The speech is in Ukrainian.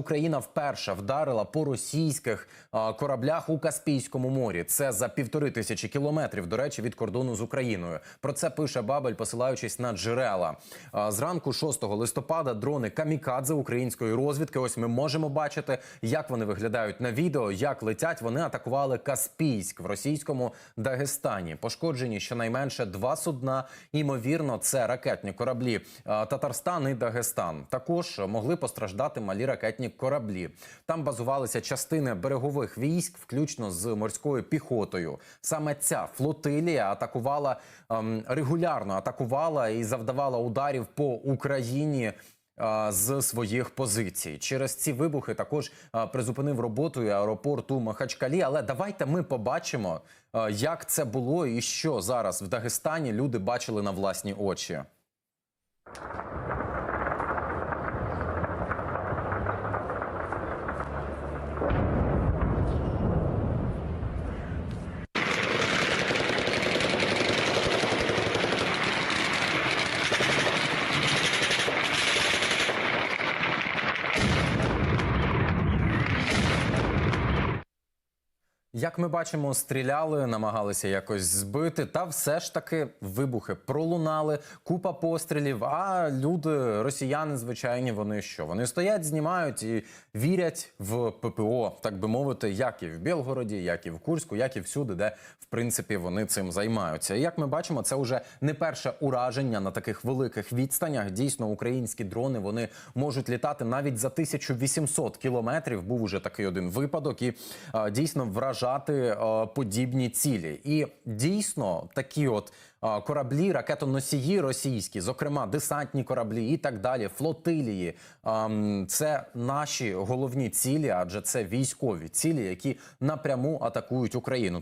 Україна вперше вдарила по російських кораблях у Каспійському морі. Це за півтори тисячі кілометрів, до речі, від кордону з Україною. Про це пише Бабель, посилаючись на джерела. Зранку 6 листопада дрони камікадзе української розвідки. Ось ми можемо бачити, як вони виглядають на відео, як летять. Вони атакували Каспійськ в російському Дагестані. Пошкоджені щонайменше два судна. Імовірно, це ракетні кораблі Татарстан і Дагестан. Також могли постраждати малі ракетні кораблі. Там базувалися частини берегових військ, включно з морською піхотою. Саме ця флотилія атакувала ем, регулярно атакувала і завдавала ударів по Україні. З своїх позицій через ці вибухи також призупинив роботу і аеропорт Махачкалі. Але давайте ми побачимо, як це було і що зараз в Дагестані люди бачили на власні очі. Як ми бачимо, стріляли, намагалися якось збити, та все ж таки вибухи пролунали, купа пострілів. А люди, росіяни, звичайні, вони що? Вони стоять, знімають і вірять в ППО, так би мовити, як і в Білгороді, як і в Курську, як і всюди, де в принципі вони цим займаються. І як ми бачимо, це вже не перше ураження на таких великих відстанях. Дійсно, українські дрони вони можуть літати навіть за 1800 кілометрів. Був уже такий один випадок, і а, дійсно вражати а, подібні цілі. І дійсно такі от. а, Кораблі, ракетоносії російські, зокрема десантні кораблі і так далі, флотилії. ам, Це наші головні цілі, адже це військові цілі, які напряму атакують Україну.